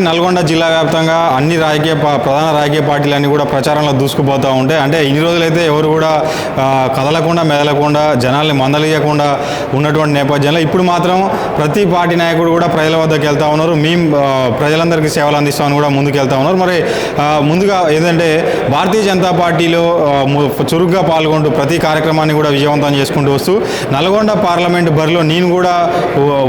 నల్గొండ జిల్లా వ్యాప్తంగా అన్ని రాజకీయ ప్రధాన రాజకీయ పార్టీలన్నీ కూడా ప్రచారంలో దూసుకుపోతూ ఉంటాయి అంటే ఇన్ని రోజులైతే ఎవరు కూడా కదలకుండా మెదలకుండా జనాల్ని మందలియకుండా ఉన్నటువంటి నేపథ్యంలో ఇప్పుడు మాత్రం ప్రతి పార్టీ నాయకుడు కూడా ప్రజల వద్దకు వెళ్తా ఉన్నారు. మేము ప్రజలందరికీ సేవలు అందిస్తామని కూడా ముందుకు వెళ్తా ఉన్నారు. మరి ముందుగా ఏంటంటే భారతీయ జనతా పార్టీలో చురుగ్గా పాల్గొంటూ ప్రతి కార్యక్రమాన్ని కూడా విజయవంతం చేసుకుంటూ వస్తూ నల్గొండ పార్లమెంట్ బరిలో నేను కూడా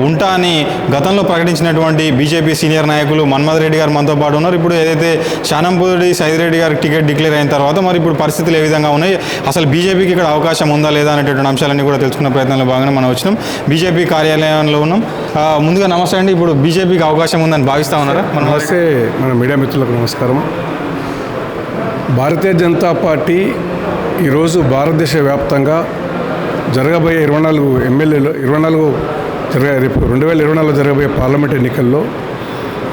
ఉంటా అని గతంలో ప్రకటించినటువంటి బీజేపీ సీనియర్ నాయకులు మన్మథ్ రెడ్డి గారు మనతో పాటు ఉన్నారు. ఇప్పుడు ఏదైతే శానంపూడి సైదిరెడ్డి గారికి టికెట్ డిక్లేర్ అయిన తర్వాత మరి ఇప్పుడు పరిస్థితులు ఏ విధంగా ఉన్నాయి? అసలు బీజేపీకి ఇక్కడ అవకాశం ఉందా లేదా అనేటువంటి అంశాలన్నీ కూడా తెలుసుకునే ప్రయత్నంలో భాగంగా మనం వచ్చినాం. బీజేపీ కార్యాలయంలో ఉన్నాం. ముందుగా నమస్తే అండి. ఇప్పుడు బీజేపీకి అవకాశం ఉందని భావిస్తా ఉన్నారా? మనం నమస్తే. మన మీడియా మిత్రులకు నమస్కారం. భారతీయ జనతా పార్టీ ఈరోజు భారతదేశ వ్యాప్తంగా జరగబోయే ఇరవై నాలుగు ఎమ్మెల్యేలు ఇరవై నాలుగు జరగ రేపు రెండు వేల ఇరవై నాలుగులో జరగబోయే పార్లమెంట్ ఎన్నికల్లో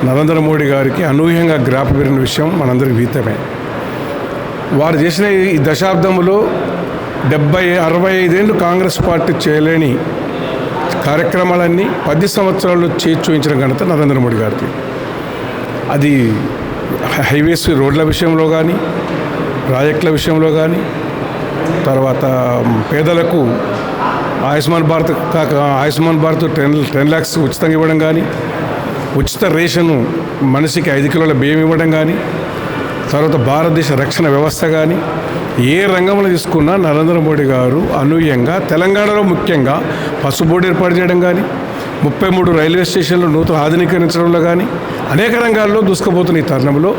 నరేంద్ర మోడీ గారికి అనూహ్యంగా గ్రాపబడిన విషయం మనందరికి వీతమే వారు చేసిన ఈ దశాబ్దంలో డెబ్బై అరవై ఐదేళ్ళు కాంగ్రెస్ పార్టీ చేయలేని కార్యక్రమాలన్నీ పది సంవత్సరాల్లో చేర్చూయించిన ఘనత నరేంద్ర మోడీ గారికి అది హైవేస్ రోడ్ల విషయంలో కానీ ప్రాజెక్టుల విషయంలో కానీ తర్వాత పేదలకు ఆయుష్మాన్ భారత్ కాక ఆయుష్మాన్ భారత్ టెన్ టెన్ ల్యాక్స్ ఉచితంగా ఇవ్వడం కానీ ఉచిత రేషను మనిషికి ఐదు కిలోల బియ్యం ఇవ్వడం కానీ తర్వాత భారతదేశ రక్షణ వ్యవస్థ కానీ ఏ రంగంలో తీసుకున్నా నరేంద్ర మోడీ గారు అనూహ్యంగా తెలంగాణలో ముఖ్యంగా పసుబోర్డు ఏర్పాటు చేయడం కానీ ముప్పై మూడు రైల్వే స్టేషన్లు నూతన ఆధునీకరించడంలో కానీ అనేక రంగాల్లో దూసుకుపోతున్న ఈ తరుణంలో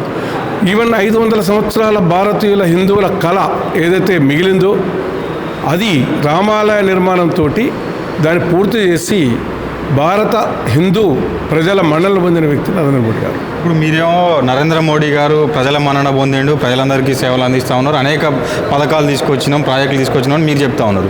ఈవెన్ ఐదు వందల సంవత్సరాల భారతీయుల హిందువుల కళ ఏదైతే మిగిలిందో అది రామాలయ నిర్మాణంతో దాన్ని పూర్తి చేసి భారత హిందూ ప్రజల మన్నలు పొందిన వ్యక్తి నరేంద్ర మోడీ గారు. ఇప్పుడు మీరేమో నరేంద్ర మోడీ గారు ప్రజల మన్నన పొందిండు ప్రజలందరికీ సేవలు అందిస్తూ ఉన్నారు అనేక పథకాలు తీసుకొచ్చినాం ప్రాజెక్టులు తీసుకొచ్చినాం మీరు చెప్తా ఉన్నారు.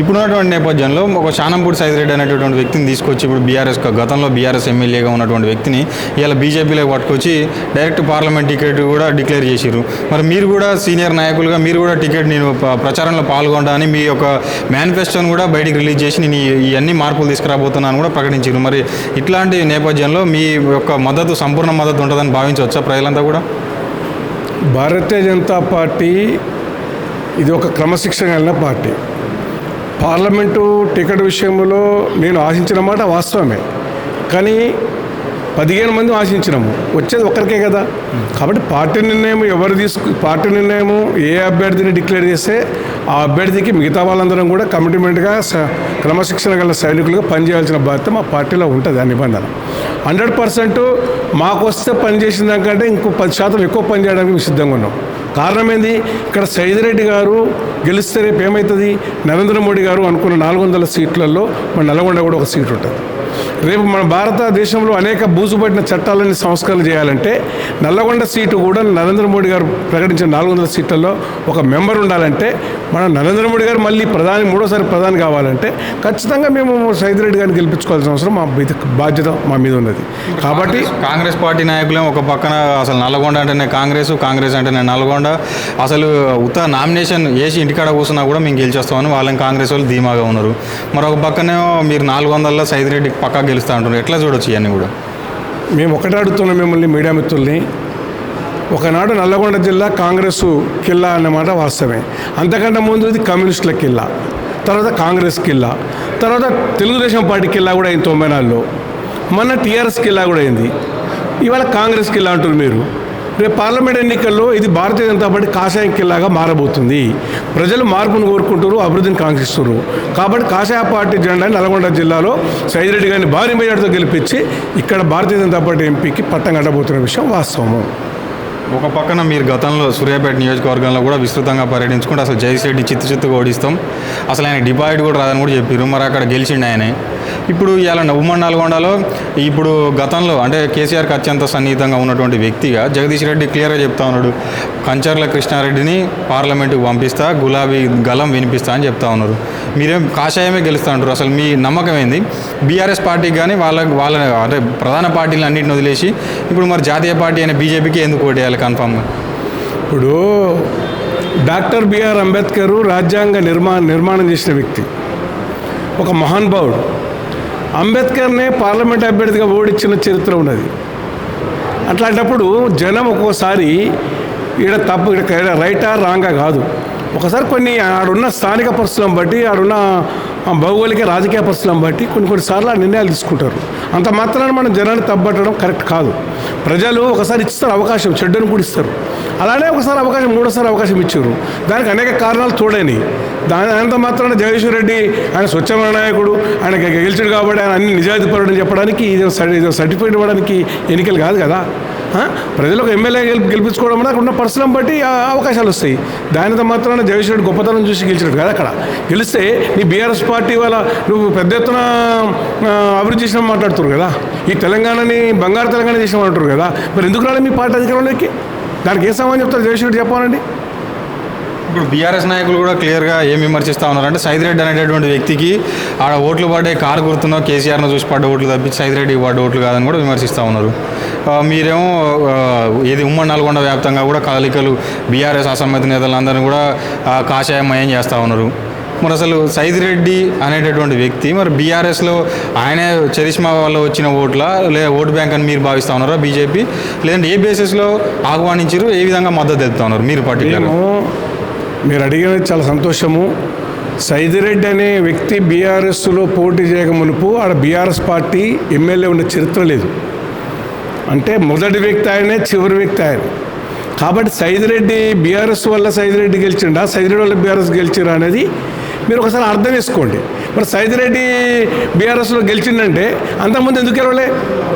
ఇప్పుడు ఉన్నటువంటి నేపథ్యంలో ఒక శానంపూడి సైదిరెడ్డి అనేటటువంటి వ్యక్తిని తీసుకొచ్చి ఇప్పుడు బీఆర్ఎస్ గతంలో బీఆర్ఎస్ ఎమ్మెల్యేగా ఉన్నటువంటి వ్యక్తిని ఇలా బీజేపీలోకి పట్టుకొచ్చి డైరెక్ట్ పార్లమెంట్ టికెట్ కూడా డిక్లేర్ చేసిరు మరి మీరు కూడా సీనియర్ నాయకులుగా మీరు కూడా టికెట్ నేను ప్రచారంలో పాల్గొంటా అని మీ యొక్క మేనిఫెస్టోని కూడా బయటికి రిలీజ్ చేసి నేను ఇవన్నీ మార్పులు తీసుకురాబోతున్నాను కూడా ప్రకటించారు మరి ఇట్లాంటి నేపథ్యంలో మీ యొక్క మద్దతు సంపూర్ణ మద్దతు ఉంటుందని భావించవచ్చా ప్రజలంతా కూడా? భారతీయ జనతా పార్టీ ఇది ఒక క్రమశిక్షణ కలిగిన పార్టీ. పార్లమెంటు టికెట్ విషయంలో నేను ఆశించిన మాట వాస్తవమే. కానీ పదిహేను మంది ఆశించినాము. వచ్చేది ఒక్కరికే కదా. కాబట్టి పార్టీ నిర్ణయం ఎవరు తీసుకు పార్టీ నిర్ణయము ఏ అభ్యర్థిని డిక్లేర్ చేస్తే ఆ అభ్యర్థికి మిగతా వాళ్ళందరం కూడా కమిట్మెంట్గా స- క్రమశిక్షణ గల సైనికులుగా పనిచేయాల్సిన బాధ్యత మా పార్టీలో ఉంటుంది ఆ నిబంధన. హండ్రెడ్ పర్సెంట్ మాకు వస్తే పనిచేసిన దానికంటే ఇంకో పది శాతం ఎక్కువ పని చేయడానికి మేము సిద్ధంగా ఉన్నాం. కారణం ఏంది? ఇక్కడ సైదిరెడ్డి గారు గెలిస్తే రేపు ఏమవుతుంది నరేంద్ర మోడీ గారు అనుకున్న నాలుగు వందల సీట్లలో మన నల్గొండ కూడా ఒక సీట్ ఉంటుంది. రేపు మన భారతదేశంలో అనేక బూజుపడిన చట్టాలని సంస్కరణ చేయాలంటే నల్లగొండ సీటు కూడా నరేంద్ర మోడీ గారు ప్రకటించిన నాలుగు వందల సీట్లలో ఒక మెంబర్ ఉండాలంటే మన నరేంద్ర మోడీ గారు మళ్ళీ ప్రధాని మూడోసారి ప్రధాని కావాలంటే ఖచ్చితంగా మేము సైదిరెడ్డి గారిని గెలిపించుకోవాల్సిన అవసరం మా మీద బాధ్యత మా మీద ఉన్నది. కాబట్టి కాంగ్రెస్ పార్టీ నాయకులే ఒక పక్కన అసలు నల్లగొండ అంటేనే కాంగ్రెస్ కాంగ్రెస్ అంటేనే నల్గొండ అసలు ఉత్త నామినేషన్ వేసి ఇంటికాడ కూర్చున్నా కూడా మేము గెలిచేస్తామని వాళ్ళని కాంగ్రెస్ వాళ్ళు ధీమాగా ఉన్నారు. మరొక పక్కనే మీరు నాలుగు వందల సైదిరెడ్డి పక్కా గెలుస్తూ అంటున్నారు. ఎట్లా చూడొచ్చు ఇవన్నీ కూడా? మేము ఒకటే అడుగుతున్నాం మిమ్మల్ని మీడియా మిత్రుల్ని. ఒకనాడు నల్లగొండ జిల్లా కాంగ్రెస్ కిల్లా అన్నమాట వాస్తవమే. అంతకంటే ముందు ఇది కమ్యూనిస్టుల కిల్లా తర్వాత కాంగ్రెస్ కిల్లా తర్వాత తెలుగుదేశం పార్టీ కిల్లా కూడా అయింది తొంభై నాలుగులో మొన్న టీఆర్ఎస్ కిల్లా కూడా అయింది. ఇవాళ కాంగ్రెస్ కిల్లా అంటారు మీరు. రేపు పార్లమెంట్ ఎన్నికల్లో ఇది భారతీయ జనతా పార్టీ కాషాయం కిల్లాగా మారబోతుంది. ప్రజలు మార్పును కోరుకుంటారు అభివృద్ధిని కాంక్షిస్తున్నారు. కాబట్టి కాషాయ పార్టీ జెండాని నల్గొండ జిల్లాలో సైదిరెడ్డి గారిని భారీ మెజార్టీతో గెలిపించి ఇక్కడ భారతీయ జనతా పార్టీ ఎంపీకి పట్టం కట్టబోతున్న విషయం వాస్తవము. ఒక పక్కన మీరు గతంలో సూర్యాపేట నియోజకవర్గంలో కూడా విస్తృతంగా పర్యటించుకుంటే అసలు జైశెడ్డి చిత్తు చిత్తుగా ఓడిస్తాం. అసలు ఆయన డిపాజిట్ కూడా రాదని కూడా చెప్పారు మరి అక్కడ గెలిచిండు ఆయనే. ఇప్పుడు ఇలా ఉమ్మడి నల్గొండలో ఇప్పుడు గతంలో అంటే కేసీఆర్కి అత్యంత సన్నిహితంగా ఉన్నటువంటి వ్యక్తిగా జగదీష్ రెడ్డి క్లియర్గా చెప్తా ఉన్నాడు. కంచర్ల కృష్ణారెడ్డిని పార్లమెంటుకు పంపిస్తా గులాబీ గలం వినిపిస్తా అని చెప్తా ఉన్నారు. మీరేం కాషాయమే గెలుస్తా ఉంటారు అసలు మీ నమ్మకం ఏంది? బీఆర్ఎస్ పార్టీకి కానీ వాళ్ళ వాళ్ళ అంటే ప్రధాన పార్టీలు అన్నింటిని వదిలేసి ఇప్పుడు మరి జాతీయ పార్టీ అయిన బీజేపీకి ఎందుకు ఓటేయాలి కన్ఫామ్గా? ఇప్పుడు డాక్టర్ బిఆర్ అంబేద్కర్ రాజ్యాంగ నిర్మా నిర్మాణం చేసిన వ్యక్తి. ఒక మహానుభావుడు అంబేద్కర్నే పార్లమెంట్ అభ్యర్థిగా ఓడించిన చరిత్ర ఉన్నది. అట్లాంటప్పుడు జనం ఒక్కోసారి ఈడ తప్పు ఇక్కడ రైటా రాంగా కాదు. ఒకసారి కొన్ని ఆడున్న స్థానిక పరిస్థితులను బట్టి ఆడున్న భౌగోళిక రాజకీయ పరిస్థితులను బట్టి కొన్ని కొన్నిసార్లు ఆ నిర్ణయాలు తీసుకుంటారు. అంత మాత్రాన మనం జనాన్ని తప్పట్టడం కరెక్ట్ కాదు. ప్రజలు ఒకసారి ఇస్తారు అవకాశం చెడ్డను కూడా ఇస్తారు. అలానే ఒకసారి అవకాశం మూడోసారి అవకాశం ఇచ్చారు. దానికి అనేక కారణాలు తోడని దాని అంత మాత్రాన జగదీశ్వర్ రెడ్డి ఆయన స్వచ్ఛమైన నాయకుడు ఆయన గెలిచాడు కాబట్టి ఆయన అన్ని నిజాయితీ పరుడు చెప్పడానికి ఇది సర్టిఫికేట్ ఇవ్వడానికి ఎన్నికలు కాదు కదా. ప్రజలకు ఎమ్మెల్యే గెలిపి గెలిపించుకోవడం వల్ల అక్కడ ఉన్న పర్సనం బట్టి ఆ అవకాశాలు వస్తాయి. దానితో మాత్రాన జగదీశ్వర్ రెడ్డి గొప్పతనం చూసి గెలిచినట్టు కదా అక్కడ. గెలిస్తే నీ బీఆర్ఎస్ పార్టీ వాళ్ళ నువ్వు పెద్ద ఎత్తున అభివృద్ధి చేసిన మాట్లాడుతున్నారు కదా. ఈ తెలంగాణని బంగారు తెలంగాణ చేసిన అంటారు కదా. మరి ఎందుకు రాలే మీ పార్టీ అధికారంలోకి? దానికి ఏ సమాధానం చెప్తారు జగదీశ్వర్ రెడ్డి చెప్పాలండి ఇప్పుడు బీఆర్ఎస్ నాయకులు కూడా క్లియర్గా ఏం విమర్శిస్తూ ఉన్నారు అంటే సైదిరెడ్డి అనేటటువంటి వ్యక్తికి ఆడ ఓట్లు పడ్డే కారు గుర్తున్న కేసీఆర్ను చూసి పడ్డ ఓట్లు తప్పించి సైదిరెడ్డి పడ్డ ఓట్లు కాదని కూడా విమర్శిస్తూ ఉన్నారు. మీరేమో ఏది ఉమ్మడి నల్గొండ వ్యాప్తంగా కూడా కదలికలు బీఆర్ఎస్ అసమ్మతి నేతలందరినీ కూడా కాషాయమయం చేస్తూ ఉన్నారు. మరి అసలు సైదిరెడ్డి అనేటటువంటి వ్యక్తి మరి బీఆర్ఎస్లో ఆయనే చరిష్మా వల్ల వచ్చిన ఓట్ల లేదా ఓటు బ్యాంక్ అని మీరు భావిస్తూ ఉన్నారా బీజేపీ? లేదంటే ఏ బేసిస్లో ఆహ్వానించారు ఏ విధంగా మద్దతు తెలుపుతా ఉన్నారు మీరు పర్టికులర్ మీరు అడిగినది చాలా సంతోషము. సైదిరెడ్డి అనే వ్యక్తి బీఆర్ఎస్లో పోటీ చేయక మునుపు ఆడ బీఆర్ఎస్ పార్టీ ఎమ్మెల్యే ఉన్న చరిత్ర లేదు. అంటే మొదటి వ్యక్తి ఆయనే చివరి వ్యక్తి ఆయన. కాబట్టి సైదిరెడ్డి బీఆర్ఎస్ వల్ల సైదిరెడ్డి గెలిచిండా సైదిరెడ్డి వల్ల బీఆర్ఎస్ గెలిచిరా అనేది మీరు ఒకసారి అర్థం చేసుకోండి. మరి సైదిరెడ్డి బీఆర్ఎస్లో గెలిచిందంటే అంతకుముందు ఎందుకు గెలవలే?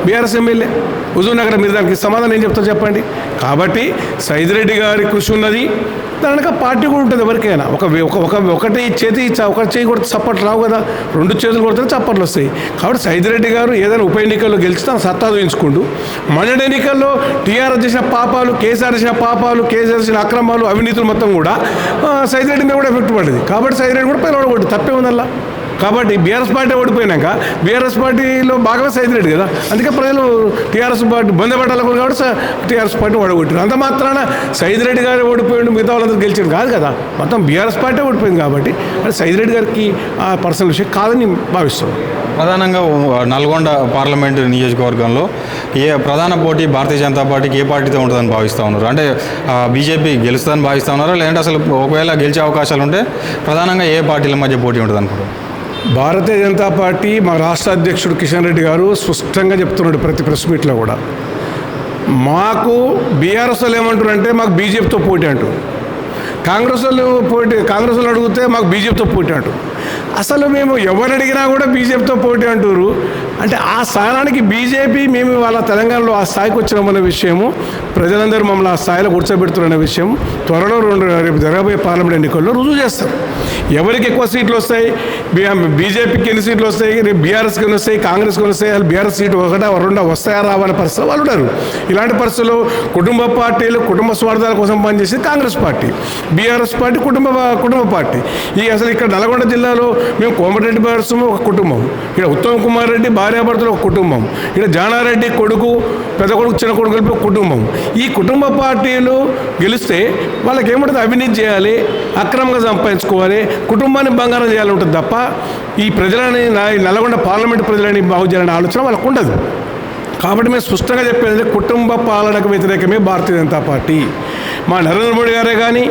BRS MLA. హుజూర్నగర్ మీరు దానికి సమాధానం ఏం చెప్తారు చెప్పండి. కాబట్టి సైదిరెడ్డి గారి కృషి ఉన్నది. దానికి పార్టీ కూడా ఉంటుంది ఎవరికైనా. ఒక ఒక ఒక ఒకటి చేతి ఒక చేయి కొడితే చప్పట్లు రావు కదా. రెండు చేతులు కొడితే చప్పట్లు వస్తాయి. కాబట్టి సైదిరెడ్డి గారు ఏదైనా ఉప ఎన్నికల్లో గెలిస్తే సత్తా చూపించుకుంటూ మొన్నటి ఎన్నికల్లో టీఆర్ఎస్ చేసిన పాపాలు కేసీఆర్ చేసిన పాపాలు కేసీఆర్ చేసిన అక్రమాలు అవినీతులు మొత్తం కూడా సైదిరెడ్డి మీద కూడా ఎఫెక్ట్ పడింది కాబట్టి సైదిరెడ్డి కూడా పైన ఓడి తప్పే ఉందల్లా కాబట్టి బీఆర్ఎస్ పార్టీ ఓడిపోయినాక బీఆర్ఎస్ పార్టీలో భాగమే సైదిరెడ్డి కదా. అందుకే ప్రజలు టీఆర్ఎస్ పార్టీ బందపెట్టాలకు కాబట్టి టీఆర్ఎస్ పార్టీ ఓడగొట్టారు. అంత మాత్రాన సైదిరెడ్డి గారు ఓడిపోయిండు మిగతా వాళ్ళందరూ గెలిచింది కాదు కదా. మొత్తం బీఆర్ఎస్ పార్టీ ఓడిపోయింది కాబట్టి అది సైదిరెడ్డి గారికి ఆ పర్సనల్ విషయం కాదని భావిస్తున్నాను. ప్రధానంగా నల్గొండ పార్లమెంటు నియోజకవర్గంలో ఏ ప్రధాన పోటీ భారతీయ జనతా పార్టీకి ఏ పార్టీతో ఉంటుందని భావిస్తూ ఉన్నారు? అంటే బీజేపీ గెలుస్తుందని భావిస్తూ ఉన్నారా? లేదంటే అసలు ఒకవేళ గెలిచే అవకాశాలు ఉంటే ప్రధానంగా ఏ పార్టీల మధ్య పోటీ ఉంటుంది అనుకుంటున్నారు భారతీయ జనతా పార్టీ మా రాష్ట్ర అధ్యక్షుడు కిషన్ రెడ్డి గారు స్పష్టంగా చెప్తున్నాడు ప్రతి ప్రెస్ మీట్లో కూడా. మాకు బీఆర్ఎస్ వాళ్ళు ఏమంటారంటే మాకు బీజేపీతో పోటీ అంటూ కాంగ్రెస్ వాళ్ళు పోటీ కాంగ్రెస్ వాళ్ళు అడిగితే మాకు బీజేపీతో పోటీ అంటూ అసలు మేము ఎవరు అడిగినా కూడా బీజేపీతో పోటీ అంటారు అంటే ఆ స్థానానికి బీజేపీ మేము వాళ్ళ తెలంగాణలో ఆ స్థాయికి వచ్చినామన్న విషయము ప్రజలందరూ మమ్మల్ని ఆ స్థాయిలో కూర్చోబెడుతున్న విషయం త్వరలో రెండు రేపు జరగబోయే పార్లమెంట్ ఎన్నికల్లో రుజువు చేస్తారు. ఎవరికి ఎక్కువ సీట్లు వస్తాయి? బీజేపీకి ఎన్ని సీట్లు వస్తాయి? రేపు బీఆర్ఎస్కి ఎన్ని వస్తాయి? కాంగ్రెస్కి ఎన్ని వస్తాయి? వాళ్ళు బీఆర్ఎస్ సీటు ఒకటా రెండా వస్తాయా రావని పరిస్థితులు వాళ్ళు ఉన్నారు ఇలాంటి పరిస్థితుల్లో కుటుంబ పార్టీలు కుటుంబ స్వార్థాల కోసం పనిచేసేది కాంగ్రెస్ పార్టీ. బీఆర్ఎస్ పార్టీ కుటుంబ కుటుంబ పార్టీ. ఈ అసలు ఇక్కడ నల్గొండ జిల్లా జిల్లాలో మేము కోమటిరెడ్డి బ్రదర్స్ ఒక కుటుంబం. ఇక్కడ ఉత్తమ్ కుమార్ రెడ్డి భార్యాభర్తలు ఒక కుటుంబం. ఇక్కడ జానారెడ్డి కొడుకు పెద్ద కొడుకు చిన్న కొడుకు కలిపి ఒక కుటుంబం. ఈ కుటుంబ పార్టీలు గెలిస్తే వాళ్ళకి ఏముంటుంది అవినీతి చేయాలి అక్రమంగా సంపాదించుకోవాలి కుటుంబాన్ని బంగారం చేయాలి ఉంటుంది తప్ప ఈ ప్రజలని నా- నల్గొండ పార్లమెంట్ ప్రజలని బాగు చేయాలనే ఆలోచన వాళ్ళకు ఉండదు కాబట్టి మేము స్పష్టంగా చెప్పేది కుటుంబ పాలనకు వ్యతిరేకమే భారతీయ జనతా పార్టీ. మా నరేంద్ర మోడీ గారే కానీ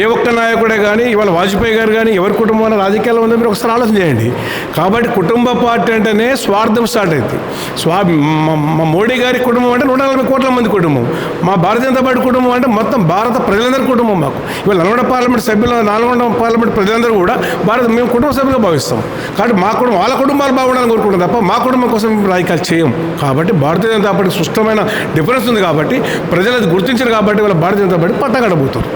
ఏ ఒక్క నాయకుడే కానీ ఇవాళ వాజ్పేయి గారు కానీ ఎవరి కుటుంబం రాజకీయాల్లో ఉందో మీరు ఒకసారి ఆలోచన చేయండి. కాబట్టి కుటుంబ పార్టీ అంటేనే స్వార్థం స్టార్ట్ అయింది. స్వా మా మోడీ గారి కుటుంబం అంటే నూట నలభై కోట్ల మంది కుటుంబం. మా భారతీయ జనతా పార్టీ కుటుంబం అంటే మొత్తం భారత ప్రజలందరి కుటుంబం మాకు. ఇవాళ నల్గొండ పార్లమెంట్ సభ్యులు నల్గొండ పార్లమెంట్ ప్రజలందరూ కూడా భారత మేము కుటుంబ సభ్యులుగా భావిస్తాం. కాబట్టి మా కుటుంబం వాళ్ళ కుటుంబాలు బాగుండాలని కోరుకుంటాం తప్ప మా కుటుంబం కోసం రాజకీయాలు చేయం. కాబట్టి భారతీయ జనతా పార్టీ స్పష్టమైన డిఫరెన్స్ ఉంది కాబట్టి ప్రజలు అది గుర్తించారు కాబట్టి వాళ్ళ భారతీయ జనతా పార్టీ పట్టగడబోతారు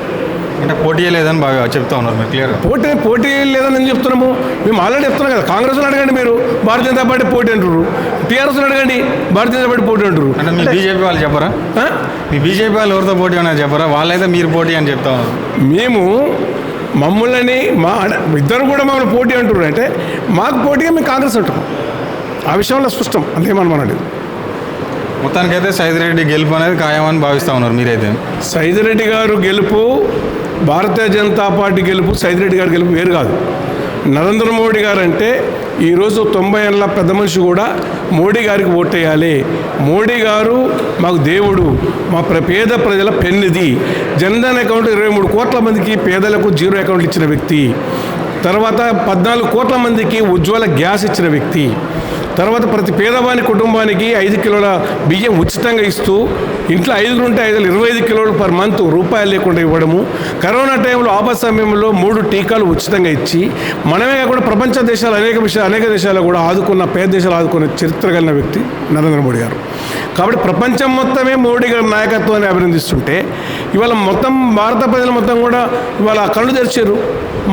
అంటే పోటీ లేదని బాగా చెప్తా ఉన్నారు మీరు క్లియర్గా పోటీ పోటీ లేదని నేను చెప్తున్నాము? మేము ఆల్రెడీ చెప్తున్నాం కదా కాంగ్రెస్ అడగండి మీరు భారతీయ జనతా పార్టీ పోటీ అంటారు టీఆర్ఎస్ అడగండి భారతీయ జనతా పార్టీ పోటీ అంటారు అంటే మీ బీజేపీ వాళ్ళు చెప్పరా? మీ బీజేపీ వాళ్ళు ఎవరితో పోటీ అనేది చెప్పరా? వాళ్ళైతే మీరు పోటీ అని చెప్తా ఉన్నారు. మేము మమ్మల్ని మా ఇద్దరు కూడా మమ్మల్ని పోటీ అంటున్నారు అంటే మాకు పోటీగా మేము కాంగ్రెస్ అంటున్నాం. ఆ విషయంలో స్పష్టం అంతేమనమనండి మొత్తానికైతే సైదిరెడ్డి గెలుపు అనేది ఖాయమని భావిస్తూ ఉన్నారు మీరైతే. సైదిరెడ్డి గారు గెలుపు భారతీయ జనతా పార్టీ గెలుపు సైదిరెడ్డి గారి గెలుపు వేరు కాదు. నరేంద్ర మోడీ గారు అంటే ఈరోజు తొంభై ఏళ్ళ పెద్ద మనిషి కూడా మోడీ గారికి ఓటేయాలి. మోడీ గారు మాకు దేవుడు మా ప్ర పేద ప్రజల పెన్నిది జన్ధన్ అకౌంట్ ఇరవై మూడు కోట్ల మందికి పేదలకు జీరో అకౌంట్ ఇచ్చిన వ్యక్తి. తర్వాత పద్నాలుగు కోట్ల మందికి ఉజ్వల గ్యాస్ ఇచ్చిన వ్యక్తి. తర్వాత ప్రతి పేదవాని కుటుంబానికి ఐదు కిలోల బియ్యం ఉచితంగా ఇస్తూ ఇంట్లో ఐదుగురు ఉంటే ఐదు ఇరవై ఐదు కిలోలు పర్ మంత్ రూపాయలు లేకుండా ఇవ్వడము. కరోనా టైంలో ఆపద సమయంలో మూడు టీకాలు ఉచితంగా ఇచ్చి మనమే కాకుండా ప్రపంచ దేశాలు అనేక విషయాలు అనేక దేశాలు కూడా ఆదుకున్న పేద దేశాలు ఆదుకున్న చరిత్ర కలిగిన వ్యక్తి నరేంద్ర మోడీ గారు. కాబట్టి ప్రపంచం మొత్తమే మోడీ గారి నాయకత్వాన్ని అభినందిస్తుంటే ఇవాళ మొత్తం భారత ప్రజలు మొత్తం కూడా ఇవాళ కళ్ళు తెరిచారు.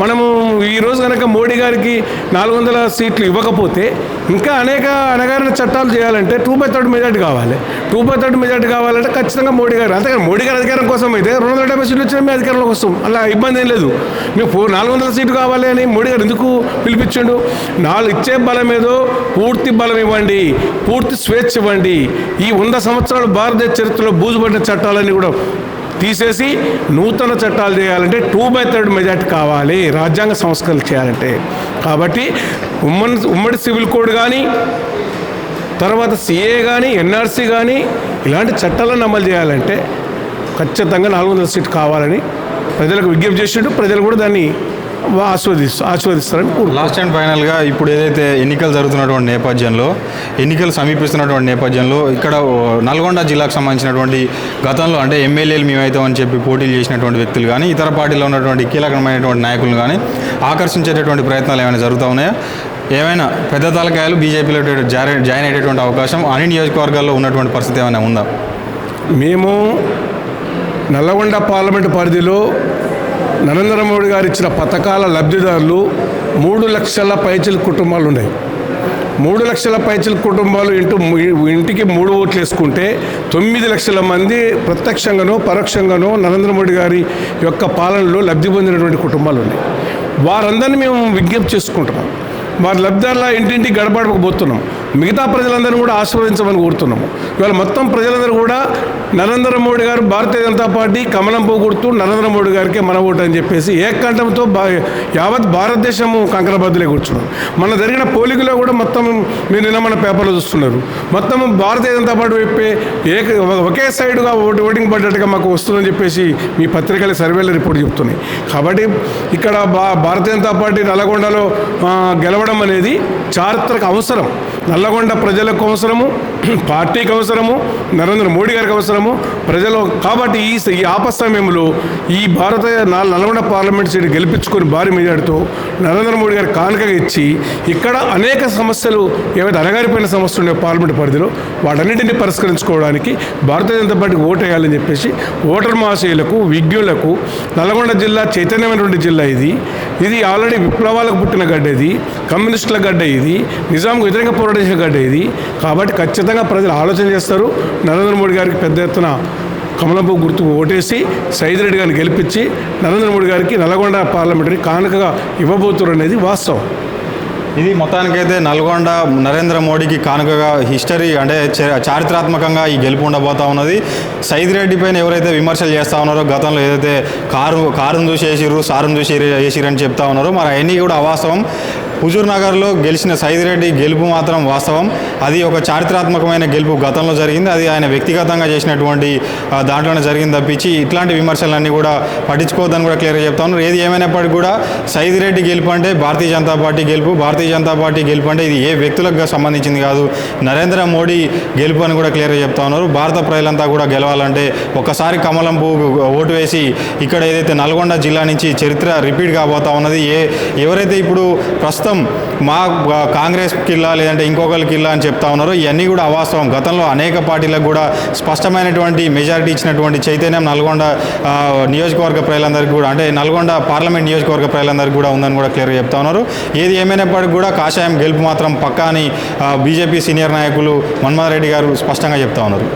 మనము ఈరోజు కనుక మోడీ గారికి నాలుగు వందల సీట్లు ఇవ్వకపోతే ఇంకా అనేక అనగారిన చట్టాలు చేయాలంటే టూ బై థర్డ్ మెజార్టీ కావాలి. టూ బై థర్డ్ మెజార్టీ కావాలంటే ఖచ్చితంగా మోడీ గారు అంతేకాదు మోడీ గారి అధికారం కోసం అయితే రెండు వందల డెబ్బై సీట్లు వచ్చినా మీ అధికారంలోకి వస్తాం. అలా ఇబ్బంది ఏం లేదు. మీకు ఫోర్ నాలుగు వందల సీట్లు కావాలి అని మోడీ గారు ఎందుకు పిలిపించండు? నాలుగు ఇచ్చే బలం ఏదో పూర్తి బలం ఇవ్వండి పూర్తి స్వేచ్ఛ ఇవ్వండి. ఈ వంద సంవత్సరాలు భారతదేశ చరిత్రలో బూజుపడిన చట్టాలన్నీ కూడా తీసేసి నూతన చట్టాలు చేయాలంటే టూ బై థర్డ్ మెజార్టీ కావాలి రాజ్యాంగ సంస్కరణలు చేయాలంటే. కాబట్టి ఉమ్మడి ఉమ్మడి సివిల్ కోడ్ కానీ తర్వాత సిఏ కానీ ఎన్ఆర్సీ కానీ ఇలాంటి చట్టాలను అమలు చేయాలంటే ఖచ్చితంగా నాలుగు వందల సీట్ కావాలని ప్రజలకు విజ్ఞప్తి చేసిండు. ప్రజలు కూడా దాన్ని ఆస్వాదిస్తూ ఆస్వాదిస్తారని. లాస్ట్ అండ్ ఫైనల్గా ఇప్పుడు ఏదైతే ఎన్నికలు జరుగుతున్నటువంటి నేపథ్యంలో ఎన్నికలు సమీపిస్తున్నటువంటి నేపథ్యంలో ఇక్కడ నల్గొండ జిల్లాకు సంబంధించినటువంటి గతంలో అంటే ఎమ్మెల్యేలు మేమైతామని చెప్పి పోటీలు చేసినటువంటి వ్యక్తులు కానీ ఇతర పార్టీలో ఉన్నటువంటి కీలకమైనటువంటి నాయకులు కానీ ఆకర్షించేటటువంటి ప్రయత్నాలు ఏమైనా జరుగుతూ ఉన్నాయా? ఏమైనా పెద్ద తలకాయలు బీజేపీలో జాయిన్ జాయిన్ అయ్యేటువంటి అవకాశం అన్ని నియోజకవర్గాల్లో ఉన్నటువంటి పరిస్థితి ఏమైనా ఉందా? మేము నల్లగొండ పార్లమెంటు పరిధిలో నరేంద్ర మోడీ గారు ఇచ్చిన పథకాల లబ్ధిదారులు మూడు లక్షల పైచిల కుటుంబాలు ఉన్నాయి. మూడు లక్షల పైచిల కుటుంబాలు ఇంటూ ఇంటికి మూడు ఓట్లు వేసుకుంటే తొమ్మిది లక్షల మంది ప్రత్యక్షంగానో పరోక్షంగానో నరేంద్ర మోడీ గారి యొక్క పాలనలో లబ్ధి పొందినటువంటి కుటుంబాలు ఉన్నాయి. వారందరినీ మేము విజ్ఞప్తి చేసుకుంటున్నాం. వారి లబ్ధిదారుల ఇంటింటికి గడపడకపోతున్నాం. మిగతా ప్రజలందరినీ కూడా ఆశీర్వదించమని కోరుతున్నాము. ఇవాళ మొత్తం ప్రజలందరూ కూడా నరేంద్ర మోడీ గారు భారతీయ జనతా పార్టీ కమలం పోగొడుతూ నరేంద్ర మోడీ గారికి మన ఓటు అని చెప్పేసి ఏకంఠంతో యావత్ భారతదేశము కంకరబద్దులే కూర్చున్నారు మన జరిగిన పోలికలో కూడా మొత్తం మీరు నిన్న మన పేపర్లో చూస్తున్నారు. మొత్తం భారతీయ జనతా పార్టీ వైపే ఏక ఒకే సైడ్గా ఓటు ఓటింగ్ పడ్డట్టుగా మాకు వస్తుందని చెప్పేసి మీ పత్రికల సర్వేల రిపోర్ట్ చెప్తున్నాయి. కాబట్టి ఇక్కడ భా భారతీయ జనతా పార్టీ నల్లగొండలో గెలవడం అనేది చారిత్రక అవసరం. నల్లగొండ ప్రజలకు అవసరము పార్టీకి అవసరము నరేంద్ర మోడీ గారికి అవసరము. ప్రజలు కాబట్టి ఈ ఈ ఆపత్ సమయంలో ఈ భారత నల్లగొండ నల్గొండ పార్లమెంట్ సీటు గెలిపించుకొని భారీ మెజార్టీతో నరేంద్ర మోడీ గారు కానుకగా ఇచ్చి ఇక్కడ అనేక సమస్యలు ఏవైతే అనగారిపోయిన సమస్యలు ఉన్నాయో పార్లమెంట్ పరిధిలో వాటన్నిటిని పరిష్కరించుకోవడానికి భారతీయ జనతా పార్టీకి ఓటు వేయాలని చెప్పేసి ఓటర్ మహాశయులకు విజ్ఞులకు నల్గొండ జిల్లా చైతన్యమైనటువంటి జిల్లా ఇది. ఇది ఆల్రెడీ విప్లవాలకు పుట్టిన గడ్డ ఇది కమ్యూనిస్టుల గడ్డ ఇది నిజాంకు వ్యతిరేక పోరాటం చేసిన గడ్డ ఇది. కాబట్టి ఖచ్చితంగా ప్రజలు ఆలోచన చేస్తారు. నరేంద్ర మోడీ గారికి పెద్ద ఎత్తున కమలంపు గుర్తుకు ఓటేసి సైదిరెడ్డి గారిని గెలిపించి నరేంద్ర మోడీ గారికి నల్గొండ పార్లమెంటరీ కానుకగా ఇవ్వబోతున్నారు అనేది వాస్తవం. ఇది మొత్తానికైతే నల్గొండ నరేంద్ర మోడీకి కానుకగా హిస్టరీ అంటే చారిత్రాత్మకంగా ఈ గెలుపు ఉండబోతా ఉన్నది. సైద్ రెడ్డి పైన ఎవరైతే విమర్శలు చేస్తూ ఉన్నారో గతంలో ఏదైతే కారు కారును చూసి వేసిర్రు సారును చూసి వేసిరని చెప్తా ఉన్నారో మరి అవన్నీ కూడా అవాస్తవం. హుజూర్ నగర్లో గెలిచిన సైదిరెడ్డి గెలుపు మాత్రం వాస్తవం. అది ఒక చారిత్రాత్మకమైన గెలుపు గతంలో జరిగింది. అది ఆయన వ్యక్తిగతంగా చేసినటువంటి దాంట్లోనే జరిగింది తప్పించి ఇట్లాంటి విమర్శలన్నీ కూడా పట్టించుకోవద్దని కూడా క్లియర్గా చెప్తా ఉన్నారు. ఏది ఏమైనప్పటికీ కూడా సైదిరెడ్డి గెలుపు అంటే భారతీయ జనతా పార్టీ గెలుపు. భారతీయ జనతా పార్టీ గెలుపు అంటే ఇది ఏ వ్యక్తులకు సంబంధించింది కాదు. నరేంద్ర మోడీ గెలుపు అని కూడా క్లియర్గా చెప్తా ఉన్నారు. భారత ప్రజలంతా కూడా గెలవాలంటే ఒకసారి కమలం పువ్వు ఓటు వేసి ఇక్కడ ఏదైతే నల్గొండ జిల్లా నుంచి చరిత్ర రిపీట్ కాబోతా ఉన్నది ఏ ఎవరైతే ఇప్పుడు ప్రస్తుతం మా కాంగ్రెస్కి కాంగ్రెస్ కిల్లా లేదంటే ఇంకొకరి కిల్లా అని చెప్తా ఉన్నారు. ఇవన్నీ కూడా అవాస్తవం. గతంలో అనేక పార్టీలకు కూడా స్పష్టమైనటువంటి మెజారిటీ ఇచ్చినటువంటి చైతన్యం నల్గొండ నియోజకవర్గ ప్రజలందరికీ కూడా అంటే నల్గొండ పార్లమెంట్ నియోజకవర్గ ప్రజలందరికీ కూడా ఉందని కూడా క్లియర్గా చెప్తా ఉన్నారు. ఏది ఏమైనప్పటికీ కూడా కాషాయం గెలుపు మాత్రం పక్కా అని బీజేపీ సీనియర్ నాయకులు మన్మోహన్ రెడ్డి గారు స్పష్టంగా చెప్తా ఉన్నారు.